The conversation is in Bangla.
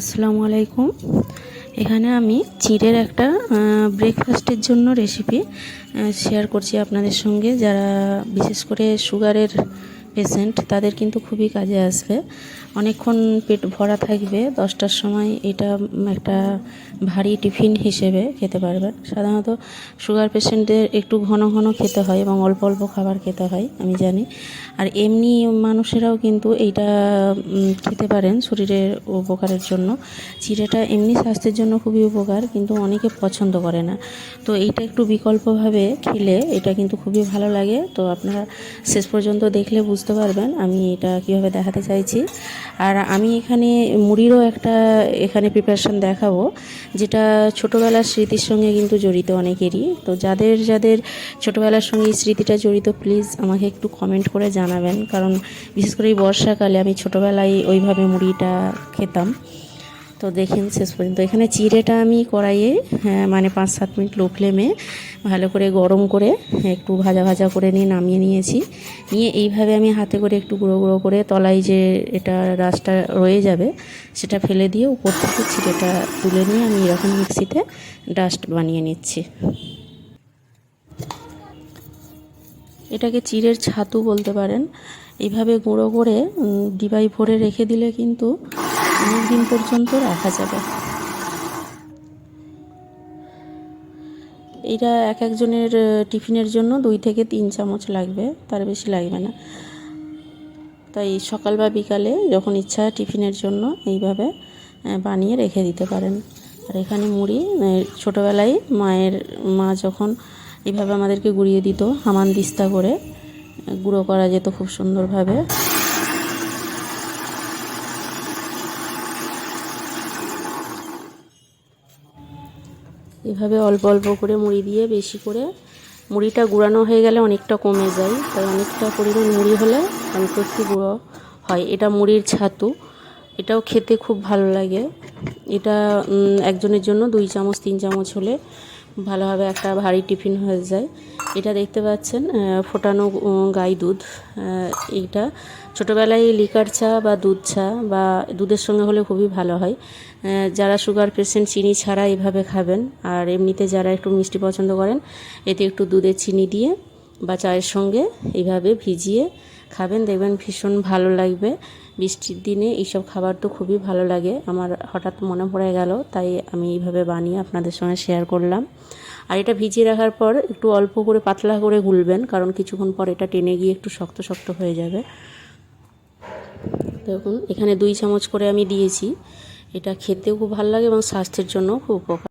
আসসালামু আলাইকুম। এখানে আমি চিড়ের একটা ব্রেকফাস্টের জন্য রেসিপি শেয়ার করছি আপনাদের সঙ্গে। যারা বিশেষ করে সুগারের পেশেন্ট, তাদের কিন্তু খুবই কাজে আসবে। অনেকক্ষণ পেট ভরা থাকবে, দশটার সময় এটা একটা ভারী টিফিন হিসেবে খেতে পারবেন সাধারণত সুগার পেশেন্টদের একটু ঘন ঘন খেতে হয় এবং অল্প অল্প খাবার খেতে হয়, আমি জানি। আর এমনি মানুষেরাও কিন্তু এইটা খেতে পারেন শরীরের উপকারের জন্য। চিড়েটা এমনি স্বাস্থ্যের জন্য খুবই উপকার, কিন্তু অনেকে পছন্দ করে না। তো এইটা একটু বিকল্পভাবে খেলে এটা কিন্তু খুবই ভালো লাগে। তো আপনারা শেষ পর্যন্ত দেখলে বুঝতে পারবেন আমি এটা কীভাবে দেখাতে চাইছি। আর আমি এখানে মুড়িরও একটা এখানে প্রিপারেশান দেখাবো, যেটা ছোটোবেলার স্মৃতির সঙ্গে কিন্তু জড়িত অনেকেরই। তো যাদের যাদের ছোটোবেলার সঙ্গে এই স্মৃতিটা জড়িত প্লিজ আমাকে একটু কমেন্ট করে জানাবেন। কারণ বিশেষ করে এই বর্ষাকালে আমি ছোটোবেলায় ওইভাবে মুড়িটা খেতাম। তো দেখেন শেষ পর্যন্ত। এখানে চিড়েটা আমি কড়াইয়ে হ্যাঁ, মানে পাঁচ সাত মিনিট লো ফ্লেমে ভালো করে গরম করে একটু ভাজা ভাজা করে নিয়ে নামিয়ে নিয়েছি। নিয়ে এইভাবে আমি হাতে করে একটু গুঁড়ো গুঁড়ো করে তলায় যে এটা রাসটা রয়ে যাবে সেটা ফেলে দিয়ে উপর থেকে চিড়েটা তুলে নিয়ে আমি এরকম মিক্সিতে ডাস্ট বানিয়ে নিচ্ছি। এটাকে চিড়ের ছাতু বলতে পারেন। এইভাবে গুঁড়ো করে ডিবাই ভরে রেখে দিলে কিন্তু অনেক দিন পর্যন্ত রাখা যাবে। এটা এক একজনের টিফিনের জন্য দুই থেকে তিন চামচ লাগবে, তার বেশি লাগবে না। তাই সকাল বা বিকালে যখন ইচ্ছা টিফিনের জন্য এইভাবে বানিয়ে রেখে দিতে পারেন। আর এখানে মুড়ি ছোটোবেলায় মায়ের, মা যখন এইভাবে আমাদেরকে গুঁড়িয়ে দিত, হামান দিস্তা করে গুঁড়ো করা যেত খুব সুন্দরভাবে। এভাবে অল্প অল্প করে মুড়ি দিয়ে বেশি করে মুড়িটা গুঁড়ানো হয়ে গেলে অনেকটা কমে যায়। তাই অনেকটা পরিমাণ মুড়ি হলে অল্প একটু গুঁড়ো হয়। এটা মুড়ির ছাতু। এটাও খেতে খুব ভালো লাগে। এটা একজনের জন্য দুই চামচ, তিন চামচ হলে ভালোভাবে একটা ভারী টিফিন হয়ে যায়। এটা দেখতে পাচ্ছেন ফোটানো গাই দুধ। এইটা ছোটোবেলায় লিকার চা বা দুধ চা বা দুধের সঙ্গে হলে খুবই ভালো হয়। যারা সুগার পেশেন্ট, চিনি ছাড়া এভাবে খাবেন। আর এমনিতে যারা একটু মিষ্টি পছন্দ করেন, এতে একটু দুধের চিনি দিয়ে বা চায়ের সঙ্গে এইভাবে ভিজিয়ে খাবেন। দেখবেন ভীষণ ভালো লাগবে। বৃষ্টির দিনে এইসব খাবার তো খুবই ভালো লাগে। আমার হঠাৎ মনে পড়ে গেল, তাই আমি এইভাবে বানিয়ে আপনাদের সঙ্গে শেয়ার করলাম। আর এটা ভিজিয়ে রাখার পর একটু অল্প করে পাতলা করে গুলবেন, কারণ কিছুক্ষণ পর এটা টেনে গিয়ে একটু শক্ত শক্ত হয়ে যাবে। দেখুন, এখানে দুই চামচ করে আমি দিয়েছি। এটা খেতেও খুব ভালো লাগে এবং স্বাস্থ্যের জন্য খুব উপকার।